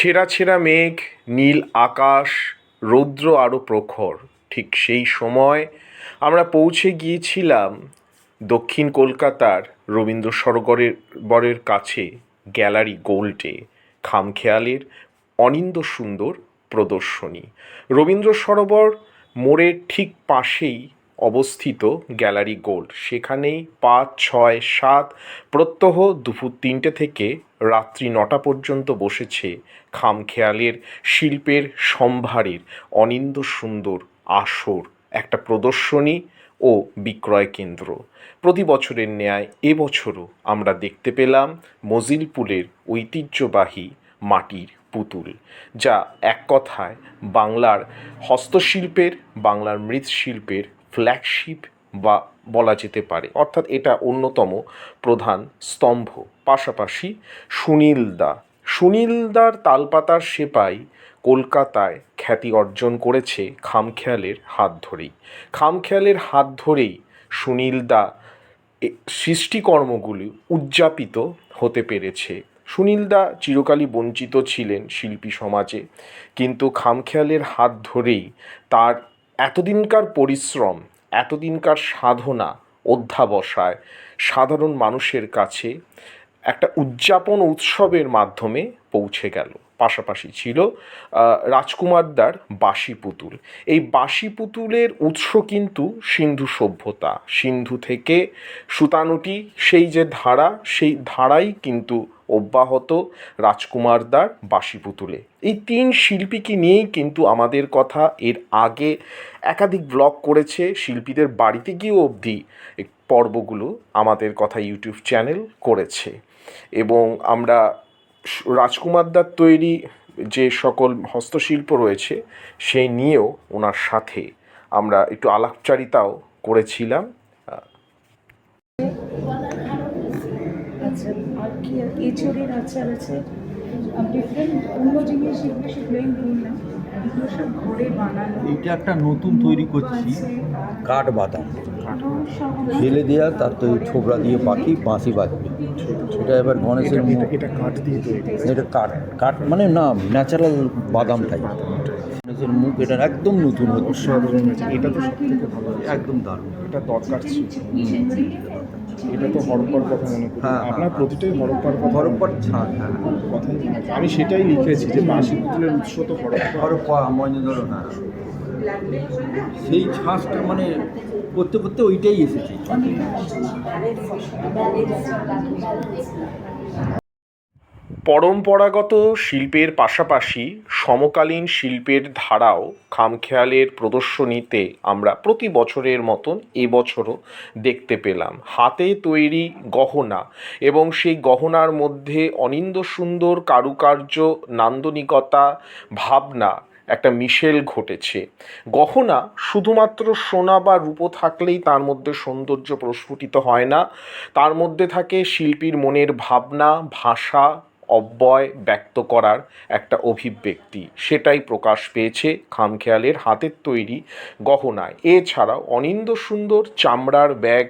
ছেঁড়া ছেঁড়া মেঘ, নীল আকাশ, রৌদ্র আরও প্রখর। ঠিক সেই সময় আমরা পৌঁছে গিয়েছিলাম দক্ষিণ কলকাতার রবীন্দ্র সরোবরের বরের কাছে, গ্যালারি গোল্ডে, খামখেয়ালের অনিন্দ সুন্দর প্রদর্শনী। রবীন্দ্র সরোবর মোড়ের ঠিক পাশেই অবস্থিত গ্যালারি গোল্ড। সেখানেই পাঁচ, ছয়, সাত, প্রত্যহ দুপুর তিনটে থেকে রাত্রি নটা পর্যন্ত বসেছে খামখেয়ালের শিল্পের সম্ভারের অনিন্দ সুন্দর আসর, একটা প্রদর্শনী ও বিক্রয় কেন্দ্র। প্রতি বছরের ন্যায় এবছরও আমরা দেখতে পেলাম মজিলপুরের ঐতিহ্যবাহী মাটির পুতুল, যা এক কথায় বাংলার হস্তশিল্পের, বাংলার মৃৎশিল্পের ফ্ল্যাগশিপ বা বলা যেতে পারে। অর্থাৎ এটা অন্যতম প্রধান স্তম্ভ। পাশাপাশি সুনীলদা সুনীলদার তালপাতার সেপাই কলকাতায় খ্যাতি অর্জন করেছে খামখেয়ালের হাত ধরেই। খামখেয়ালের হাত ধরেই সুনীলদা এ- সৃষ্টিকর্মগুলি উদযাপিত হতে পেরেছে। সুনীলদা চিরকালই বঞ্চিত ছিলেন শিল্পী সমাজে, কিন্তু খামখেয়ালের হাত ধরেই তার এতদিনকার পরিশ্রম, এতদিনকার সাধনা অধ্যাবসায় সাধারণ মানুষের কাছে একটা উদযাপন উৎসবের মাধ্যমে পৌঁছে গেল। পাশাপাশি ছিল রাজকুমারদার বাঁশি পুতুল। এই বাঁশি পুতুলের উৎস কিন্তু সিন্ধু সভ্যতা। সিন্ধু থেকে সুতানুটি, সেই যে ধারা, সেই ধারাই কিন্তু অব্যাহত রাজকুমারদার বাঁশি পুতুলে। এই তিন শিল্পীকে নিয়েই কিন্তু আমাদের কথা। এর আগে একাধিক ব্লগ করেছে, শিল্পীদের বাড়িতে গিয়েও অবধি পর্বগুলো আমাদের কথা ইউটিউব চ্যানেল করেছে। এবং আমরা স- রাজকুমারদার তৈরি যে সকল হস্তশিল্প রয়েছে, সেই নিয়েও ওনার সাথে আমরা একটু আলাপচারিতাও করেছিলাম। আচ্ছা আর কি এঁচড়ের আচার আছে ডিফারেন্ট অন্য জিনিস এগুলো সেগুলোই দিন এইটা একটা নতুন তৈরি করছি। কাঠ বাদাম। ফেলে দেওয়া তার তো ছোবড়া দিয়ে পাখি বাঁশি বাজবে। এটা এবার গণেশের এটা কাঠ দিয়ে তৈরি। এটা কাঠ। কাঠ মানে না ন্যাচারাল বাদাম টাইপ গণেশের মুখ এটা একদম নতুন হচ্ছে। এটা তো সব থেকে ভালো একদম দারুণ। এটা দরকার ছিল। এটা তো হরপ্পার কথা মনে করি। হ্যাঁ, আপনার হ্যাঁ। প্রতিটাই হরপ্পার কথা। হরপ্পার ছাঁদ হ্যাঁ। কথা আমি সেটাই লিখেছি যে বাঁশি পুতুলের উৎস তো হরপ্পা হরপ্পা মহেন্দ্র না সেই ছাঁচটা মানে করতে করতে ওইটাই এসেছে। পরম্পরাগত শিল্পের পাশাপাশি সমকালীন শিল্পের ধারাও খামখেয়ালের প্রদর্শনীতে আমরা প্রতি বছরের মতন এবছরও দেখতে পেলাম। হাতে তৈরি গহনা এবং সেই গহনার মধ্যে অনিন্দ সুন্দর কারুকার্য, নান্দনিকতা, ভাবনা একটা মিশেল ঘটেছে। গহনা শুধুমাত্র সোনা বা রূপো থাকলেই তার মধ্যে সৌন্দর্য প্রস্ফুটিত হয় না। তার মধ্যে থাকে শিল্পীর মনের ভাবনা, ভাষা অব্যয় ব্যক্ত করার একটা অভিব্যক্তি। সেটাই প্রকাশ পেয়েছে খামখেয়ালের হাতের তৈরি গহনায়। এছাড়াও অনিন্দ সুন্দর চামড়ার ব্যাগ,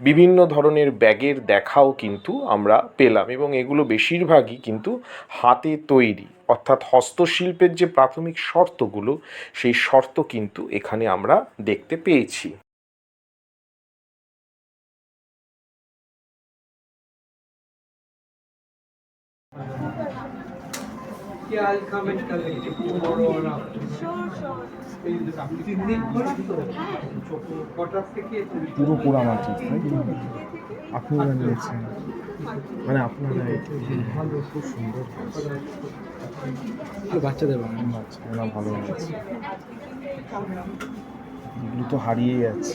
বিভিন্ন ধরনের ব্যাগের দেখাও কিন্তু আমরা পেলাম এবং এগুলো বেশিরভাগই কিন্তু হাতে তৈরি। অর্থাৎ হস্তশিল্পের যে প্রাথমিক শর্তগুলো, সেই শর্ত কিন্তু এখানে আমরা দেখতে পেয়েছি। Yeah, I'll come and collect it tomorrow or after. পুরো তো? আপনারা নিয়েছেন মানে আপনারা ভালো খুব সুন্দর বাচ্চাদের বানানো ওরা ভালো এগুলো তো হারিয়ে যাচ্ছে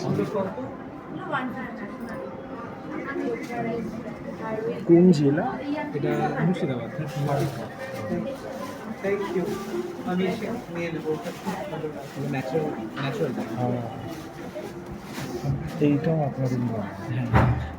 কোন জেলা? এটা মুর্শিদাবাদ থ্যাংক ইউ আমি নিয়ে নেব। ন্যাচারাল ন্যাচারাল হ্যাঁ। এইটাও আপনাদেরই বানানো